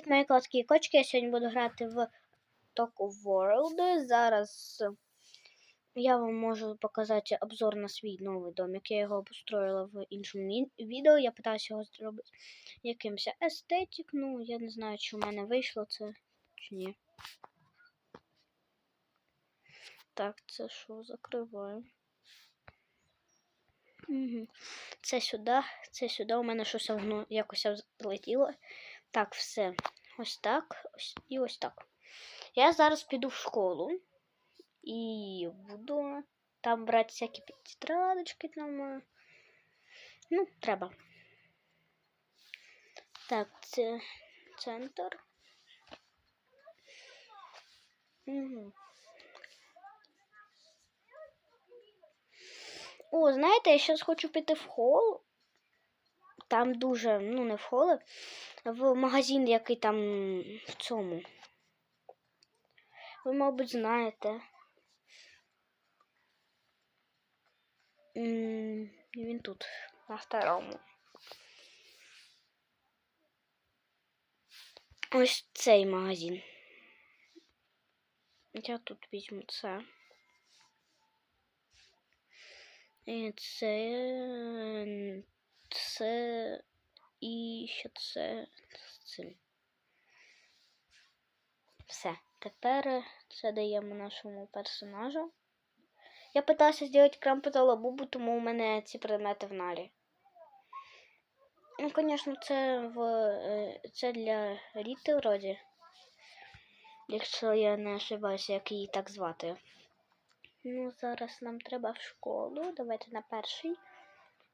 Від мої котки кочки. Я сьогодні буду грати в Talk World. Зараз я вам можу показати обзор на свій новий домик. Я його обустроїла в іншому відео. Я питаюся його зробити якимось естетик. Ну, я не знаю, чи в мене вийшло це чи ні. Так, це що закриваю. Угу. Це сюди, це сюди. У мене щось якось злетіло. Так, все. Ось так. Ось, і ось так. Я зараз піду в школу і буду там брати всякі тетрадочки там. е, Ну, треба. Так, це центр. Угу. О, знаєте, я зараз хочу піти в хол. Там дуже, ну не в хол, а в магазин, який там в цьому. Ви, мабуть, знаєте. Він тут, на старому. Ось цей магазин. Я тут візьму це. І це, це і ще це з цим. Все. Тепер це даємо нашому персонажу. Я питався зробити крампета лабубу, тому у мене ці предмети в налі. Ну, звісно, це в е, це для Ріти вроді. Якщо я не ошибаюся, як її так звати. Ну, зараз нам треба в школу. Давайте на перший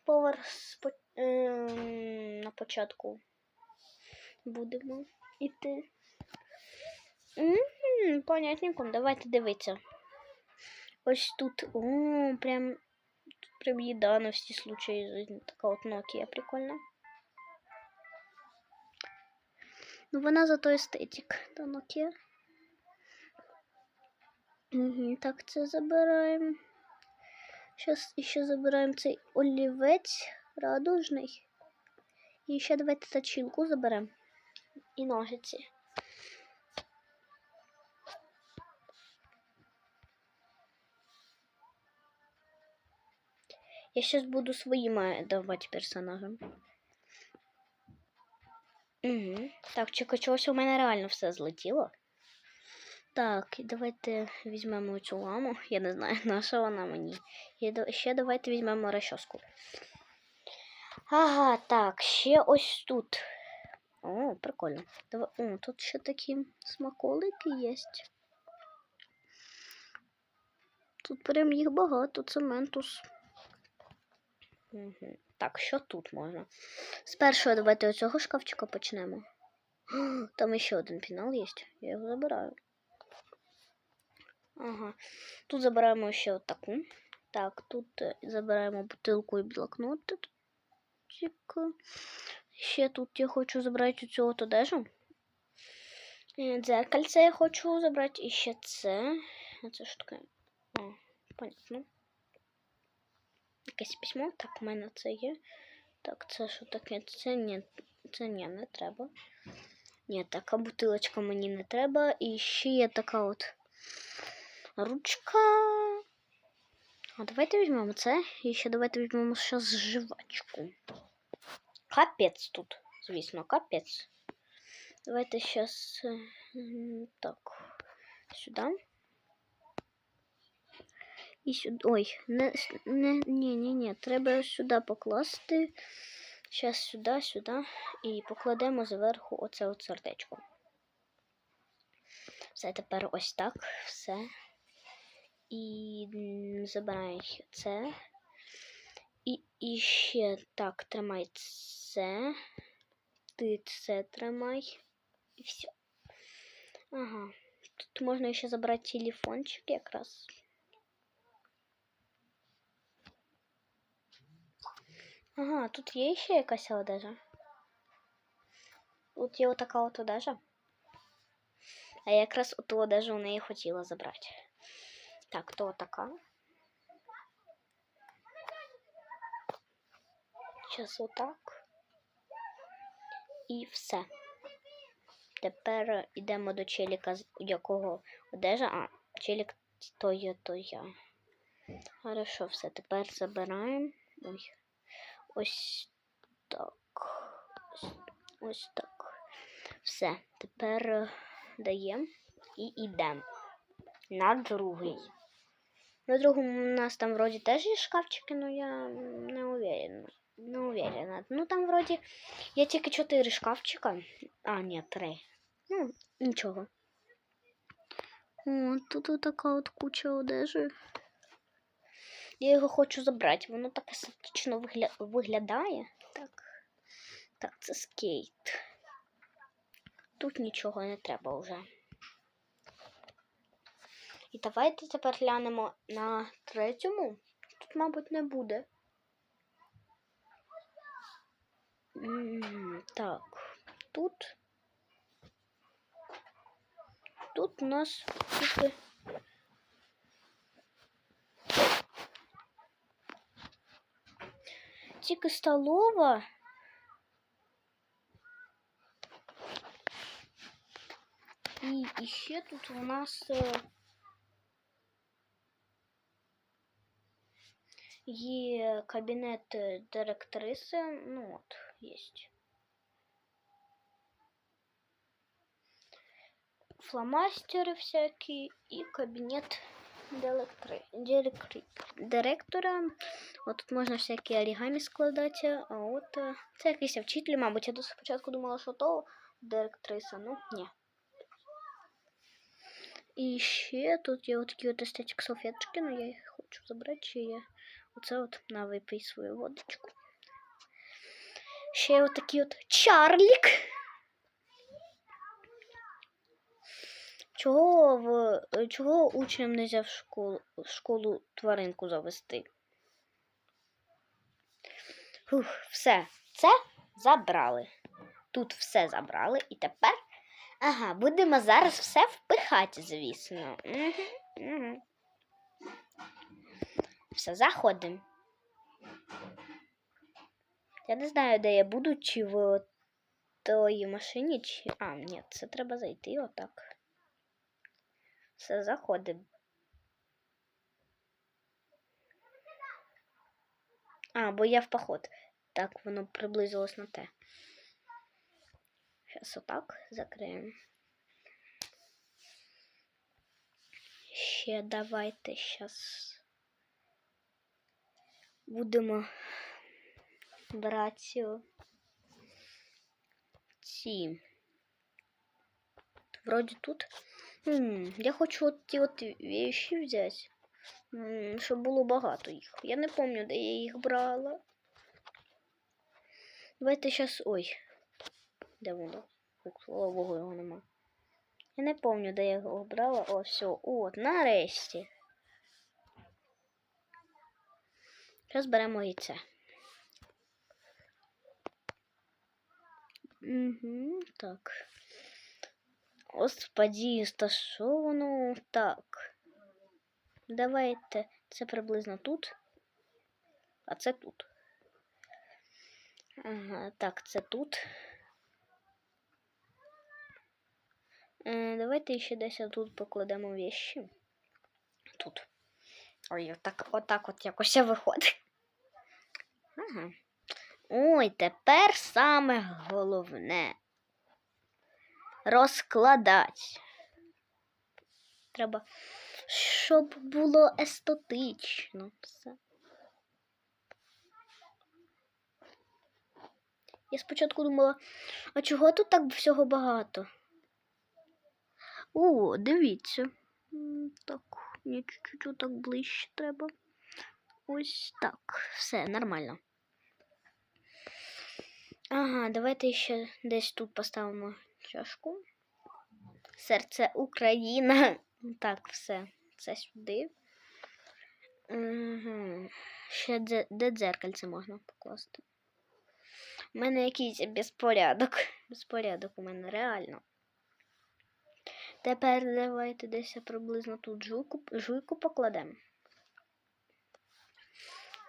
поверх спо- ем, на початку будемо йти. Понятненько, давайте дивитися. Ось тут. О, прям, тут прям їда на всі случаї. Така от Nokia прикольна. Ну, вона зато естетик, та Nokia. Так, це забираємо. Зараз ще забираємо цей олівець радужний. І ще давайте точилку заберемо. І ножиці. Я сейчас буду своїми давати персонажам. Угу. Так, чекай, чогось у мене реально все злетіло. Так, і давайте візьмемо цю ламу. Я не знаю, на що вона мені. І ще давайте візьмемо розчоску. Ага, так, ще ось тут. О, прикольно. Дава- О, тут ще такі смаколики є. Тут прям їх багато, це ментус. Угу. Так, що тут можна? Спершу давайте оцього шкафчика почнемо. Там ще один пінал є. Я його забираю. Ага. Тут забираємо ще отаку. Так, тут е, забираємо бутилку і блокнотик. Ще тут я хочу забрати цю от одежу. Дзеркальце я хочу забрати. І ще це. Це що таке? О, понятно. Якесь письмо. Так, у мене це є. Так, це що таке? Це ні, це ні, не треба. Ні, така бутилочка мені не треба. І ще є така от ручка. А давайте візьмемо це. І ще давайте візьмемо ще жвачку. Капець тут, звісно, капець. Давайте зараз так. Сюди. І сюди. Ой, не, не, ні, ні, ні. Треба сюди покласти. Зараз сюди, сюди. І покладемо зверху оце от сердечко. Все тепер ось так. Все. І забирай це. І, і ще так, тримай це. Ти це тримай. І все. Ага. Тут можна ще забрати телефончик якраз. Ага, тут є ще якась одежа. Тут є отака от одежа. А я якраз оту одежу у неї хотіла забрати. Так, то така. Зараз отак. І все. Тепер йдемо до челіка, якого одежа. А, челік то є, то я. Хорошо, все, тепер забираємо. Ой. Ось так. Ось, ось так. Все, тепер е, даємо і йдемо на другий. На другому у нас там вроді теж є шкафчики, але я не уверена. Уверена. Ну там вроді є тільки чотири шкафчика. А, ні, три. Ну, нічого. О, тут така от куча одежі. Я його хочу забрати. Воно так естетично вигля... виглядає. Так. Так, це скейт. Тут нічого не треба вже. І давайте тепер глянемо на третьому. Тут, мабуть, не буде. Так, тут. Тут у нас тільки. Тільки столова. І, і ще тут у нас е, є кабінет е, директриси. Ну от, Всякі і кабінет директри... директри... директора. От тут можна всякі орігамі складати. А от це якийсь вчитель, мабуть. Я до спочатку думала, що то директриса. Ну, ні. І ще тут є такі от естетик салфеточки, але я їх хочу забрати, чи є. Оце от на випий свою водочку. Ще отакий от чарлік. Чого в чого учням не взяв в школу, в школу тваринку завести? Фух, все, це забрали. Тут все забрали, і тепер Ага, будемо зараз все впихати, звісно. Угу, угу. Все, заходимо. Я не знаю, де я буду, чи в тої машині, чи. А, ні, це треба зайти отак. Все, заходимо. А, бо я в поход. Так, воно приблизилось на те. Сейчас вот так закриємо. Ще давайте зараз будемо брати ці. Вроде тут. М, я хочу от ті от вещи взяти, м, щоб було багато їх. Я не пам'ятаю, де я їх брала. Давайте зараз. Ой. Де воно? Слава Богу, його нема. Я не пам'ятаю, де я його брала. О, все, от, нарешті. Зараз беремо яйце. Угу, так. Господи, та що воно так? Давайте. Це приблизно тут. А це тут. Ага, так, це тут. Е, давайте ще десь тут покладемо вещи. Тут. Ой, отак, отак от якось виходить. Ага. Ой, тепер саме головне. Розкладати. Треба, щоб було естетично все. Я спочатку думала, а чого тут так всього багато? О, дивіться. Так, мені чуть-чуть так ближче треба. Ось так. Все, нормально. Ага, давайте ще десь тут поставимо чашку. Серце Україна. Так, все. Це сюди. Угу. Ще де, де дзеркальце можна покласти. У мене якийсь безпорядок. Безпорядок у мене реально. Тепер давайте десь приблизно тут жуйку, жуйку покладемо.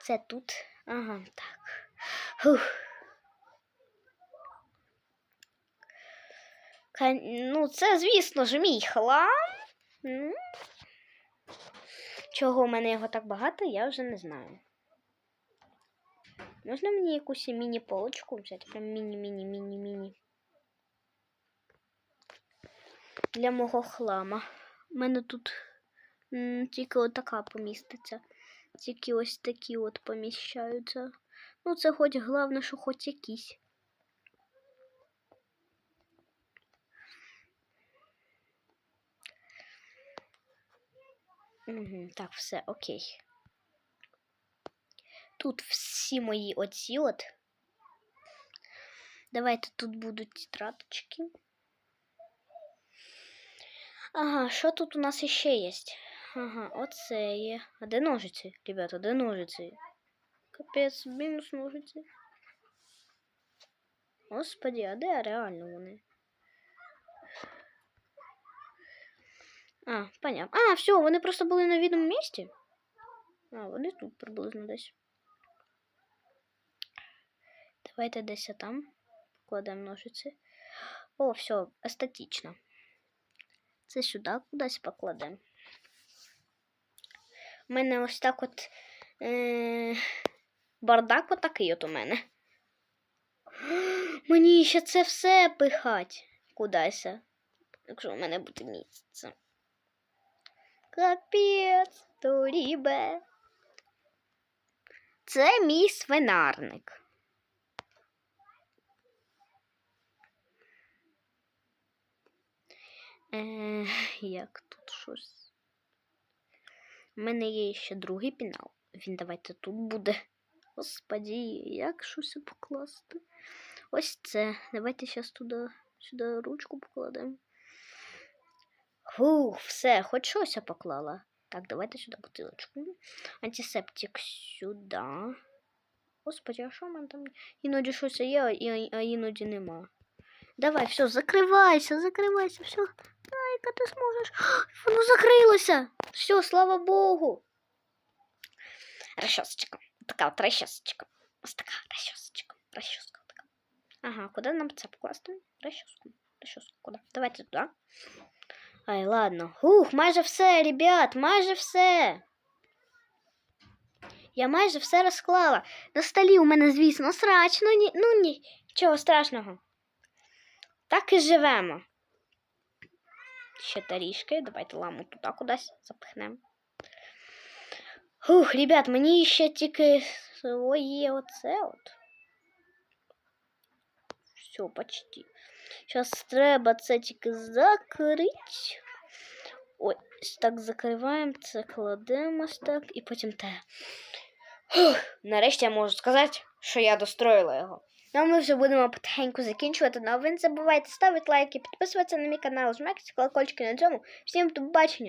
Це тут. Ага, так. Фух. Ну, це, звісно ж, мій хлам. Чого в мене його так багато, я вже не знаю. Можна мені якусь міні-полочку взяти? Прям міні-міні-міні-міні. Для мого хлама. У мене тут тільки отака поміститься. Тільки ось такі от поміщаються. Ну, це хоч головне, що хоч якісь. Угу, так, все, окей. Тут всі мої оці от. Давайте тут будуть тетрадочки. Ага, що тут у нас іще є? Ага, оце є. А де ножиці, ребята, де ножиці? Капець, мінус ножиці. Господи, а де реально вони? А, понятно. А, все, вони просто були на відому місці. А, вони тут приблизно десь. Давайте десь там покладемо ножиці. О, все, естетично. Це сюди кудись покладемо. У мене ось так от е- бардак отакий от у мене. Мені ще це все пихать кудись, якщо у мене буде місце. Капець, Торібе. Це мій свинарник. Е, як тут щось? У мене є ще другий пінал. Він давайте тут буде. Господі, як щось покласти? Ось це. Давайте зараз туди сюди ручку покладемо. Фух, все, хоч щось поклала. Так, давайте сюди бутилочку. Антисептик сюди. Господи, а що в мене там? Іноді щось є, а, іноді нема. Давай, все, закривайся, закривайся, все. Айка, ти зможеш. Воно закрилося. Все, слава Богу. Расчесочка. Така от расчесочка. Ось така расчесочка. Расческа така. Ага, куди нам це покласти? Расческу. Расческу куди? Давайте туди. Ай, ладно. Ух, майже все, ребят, майже все. Я майже все розклала. На столі у мене, звісно, срач, ну ні, ну нічого страшного. Так і живемо. Ще тарішки. Давайте ламу туди кудись запихнемо. Ух, ребят, мені ще тільки своє оце от. Все, почти. Зараз треба це тільки. Ось так закриваємо, це кладемо ось так і потім те. Фух, нарешті я можу сказати, що я достроїла його. Ну ми вже будемо потихеньку закінчувати. Ну а ви не забувайте ставити лайки, підписуватися на мій канал, жмакати колокольчики на цьому. Всім до побачення!